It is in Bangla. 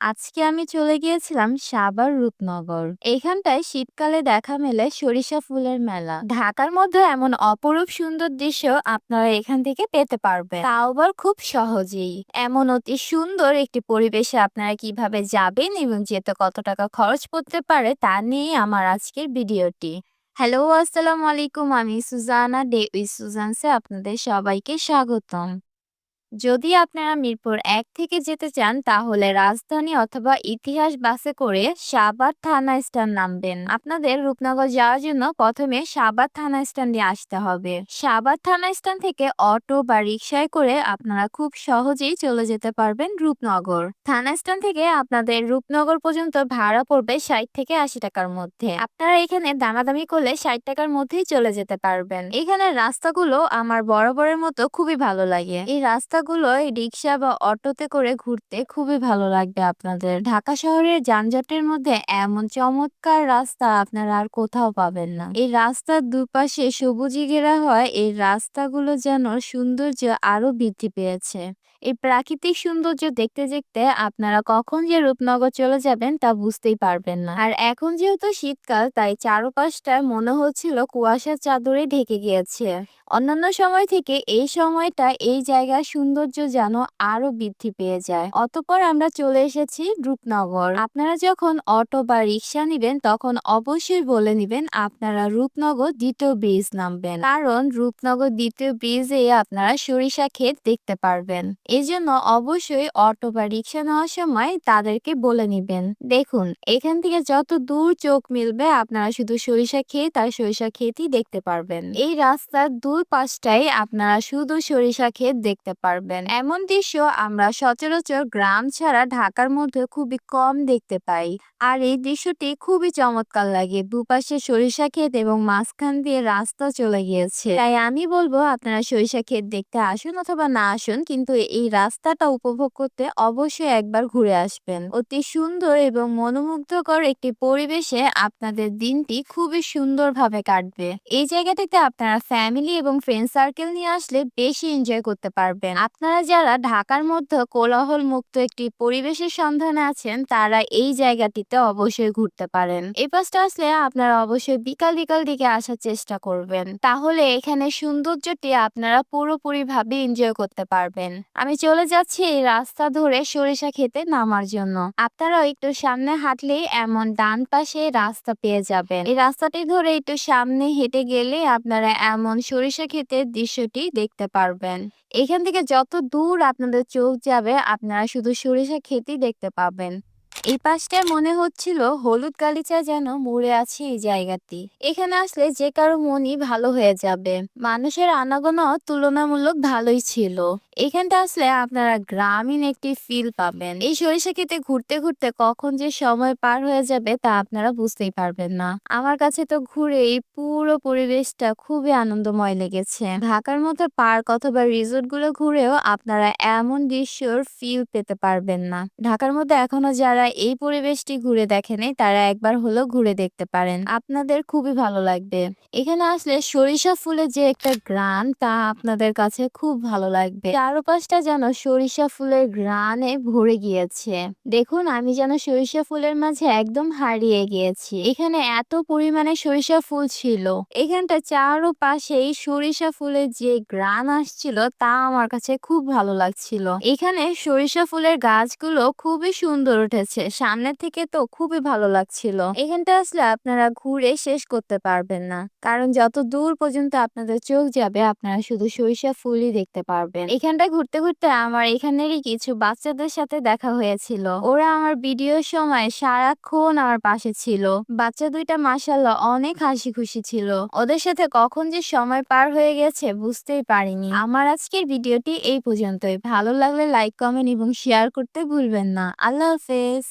আজকে আমি চলে গিয়েছিলাম সাবার রূপনগর। এখানটায় শীতকালে দেখা মেলে সরিষা ফুলের মেলা। ঢাকার মধ্যে এমন অপরূপ সুন্দর দৃশ্য আপনারা এখান থেকে পেতে পারবেন। তাও আবার খুব সহজেই। এমন অতি সুন্দর একটি পরিবেশে আপনারা কীভাবে যাবেন এবং যেতে কত টাকা খরচ করতে পারে তা নিয়ে আমার আজকের ভিডিওটি। হ্যালো, আসসালামু আলাইকুম। আমি সুজানা ডে উইথ সুজানসে আপনাদের সবাইকে স্বাগতম। যদি আপনারা মিরপুর এক থেকে যেতে চান, তাহলে রাজধানী অথবা ইতিহাস বাসে করে সাভার থানা স্ট্যান্ড নামবেন। আপনাদের রূপনগর যাওয়ার জন্য প্রথমে সাভার থানা স্ট্যান্ডে আসতে হবে। সাভার থানা স্ট্যান্ড থেকে অটো বা রিক্সায় করে আপনারা খুব সহজেই চলে যেতে পারবেন রূপনগর। থানা স্ট্যান্ড থেকে আপনাদের রূপনগর পর্যন্ত ভাড়া পড়বে ষাট থেকে আশি টাকার মধ্যে। আপনারা এখানে দামাদামি করলে ষাট টাকার মধ্যেই চলে যেতে পারবেন। এখানে রাস্তাগুলো আমার বরাবরের মতো খুবই ভালো লাগে। এই রাস্তাগুলো রিক্সা বা অটোতে করে ঘুরতে খুবই ভালো লাগবে আপনাদের। ঢাকা শহরের যানজটের মধ্যে এমন চমৎকার রাস্তা আপনারা আর কোথাও পাবেন না। এই রাস্তার দুপাশে সবুজে ঘেরা হয়, এই রাস্তাগুলো যেন সৌন্দর্য আরও বৃদ্ধি পেয়েছে। এই প্রাকৃতিক সৌন্দর্য দেখতে দেখতে আপনারা কখন যে রূপনগর চলে যাবেন তা বুঝতেই পারবেন না। আর এখন যেহেতু শীতকাল, তাই চারপাশটা মনে হচ্ছিল কুয়াশার চাদরে ঢেকে গিয়েছে। অন্যান্য সময় থেকে এই সময়টা এই জায়গার সৌন্দর্য যেন আরও বৃদ্ধি পেয়ে যায়। অতপর আমরা চলে এসেছি রূপনগর। আপনারা যখন অটো বা রিক্সা নিবেন, তখন অবশ্যই বলে নিবেন আপনারা রূপনগর দ্বিতীয় ব্রিজ নামবেন। কারণ রূপনগর দ্বিতীয় ব্রিজে আপনারা সরিষা ক্ষেত দেখতে পারবেন। এই জন্য অবশ্যই অটো বা রিক্সা নেওয়ার সময় তাদেরকে বলে নিবেন। দেখুন, এখান থেকে যত দূর চোখ মিলবে, আপনারা শুধু সরিষা ক্ষেত আর সরিষা ক্ষেতই দেখতে পারবেন। এই রাস্তার দুই পাশটাই আপনারা শুধু সরিষা ক্ষেত দেখতে পারবেন। এমন দৃশ্য আমরা সচরাচর গ্রাম ছাড়া ঢাকার মধ্যে খুবই কম দেখতে পাই। আর এই দৃশ্যটি খুবই চমৎকার লাগে। দুপাশে সরিষা ক্ষেত এবং মাঝখান দিয়ে রাস্তা চলে গিয়েছে। তাই আমি বলব, আপনারা সরিষা ক্ষেত দেখতে আসুন অথবা না আসুন, কিন্তু এই রাস্তাটা উপভোগ করতে অবশ্যই একবার ঘুরে আসবেন। অতি সুন্দর এবং মনোমুগ্ধকর একটি পরিবেশে আপনাদের দিনটি খুবই সুন্দরভাবে কাটবে। এই জায়গাটিতে আপনারা ফ্যামিলি এবং ফ্রেন্ড সার্কেল নিয়ে আসলে বেশি এনজয় করতে পারবেন। আপনারা যারা ঢাকার মধ্যে কোলাহল মুক্ত একটি পরিবেশের সন্ধানে আছেন, তারা এই জায়গাটিতে অবশ্যই ঘুরতে পারেন। এই পাশটা আসলে আপনারা অবশ্যই বিকাল বিকাল দিকে আসার চেষ্টা করবেন। তাহলে এখানে সৌন্দর্যটি আপনারা পুরোপুরি ভাবে এনজয় করতে পারবেন। আমি চলে যাচ্ছি এই রাস্তা ধরে সরিষা খেতে নামার জন্য। আপনারাও একটু সামনে হাঁটলেই এমন ডান পাশে রাস্তা পেয়ে যাবেন। এই রাস্তাটি ধরে একটু সামনে হেঁটে গেলে আপনারা এমন সরিষা ক্ষেতের দৃশ্যটি দেখতে পারবেন। এখান থেকে যত দূর আপনাদের চোখ যাবে আপনারা শুধু সরিষা ক্ষেতই দেখতে পাবেন। এই পাশটায় মনে হচ্ছিল হলুদ গালিচা যেন মরে আছে এই জায়গাটি। এখানে আসলে যে কারও মনই ভালো হয়ে যাবে। মানুষের আনাগোনা তুলনামূলক ভালোই ছিল। এখানটা আসলে আপনারা গ্রামীণ একটি ফিল পাবেন। এই সরিষা খেতে ঘুরতে ঘুরতে কখন যে সময় পার হয়ে যাবে তা আপনারা বুঝতেই পারবেন না। আমার কাছে তো ঘুরে এই পুরো পরিবেশটা খুবই আনন্দময় লেগেছে। ঢাকার মধ্যে পার্ক অথবা রিসোর্টগুলো ঘুরেও আপনারা এমন দৃশ্যর ফিল পেতে পারবেন না। ঢাকার মধ্যে এখনও যারা এই পরিবেশটি ঘুরে দেখেনি, তারা একবার হলেও ঘুরে দেখতে পারেন। আপনাদের খুবই ভালো লাগবে। এখানে আসলে সরিষা ফুলের যে একটা গ্রান তা আপনাদের কাছে খুব ভালো লাগবে। চারপাশটা যেন সরিষা ফুলের গ্রানে ভরে গিয়েছে। দেখুন, আমি যেন সরিষা ফুলের মাঝে একদম হারিয়ে গিয়েছি। এখানে এত পরিমাণে সরিষা ফুল ছিল। এখানটা চারপাশেই সরিষা ফুলের যে গ্রান আসছিল, তা আমার কাছে খুব ভালো লাগছিল। এখানে সরিষা ফুলের গাছগুলো খুবই সুন্দর উঠেছে। সামনে থেকে তো খুবই ভালো লাগছিল। এখানটা আসলে আপনারা ঘুরে শেষ করতে পারবেন না। কারণ যত দূর পর্যন্ত আপনাদের চোখ যাবে, আপনারা শুধু সরিষা ফুলই দেখতে পারবেন। এখানটা ঘুরতে ঘুরতে আমার এখানেরই কিছু বাচ্চাদের সাথে দেখা হয়েছিল। ওরা আমার ভিডিওর সময় সারাক্ষণ আমার পাশে ছিল। বাচ্চা দুইটা মাসাল্লাহ অনেক হাসি খুশি ছিল। ওদের সাথে কখন যে সময় পার হয়ে গেছে বুঝতেই পারিনি। আমার আজকের ভিডিওটি এই পর্যন্তই। ভালো লাগলে লাইক কমেন্ট এবং শেয়ার করতে ভুলবেন না। আল্লাহ হাফেজ।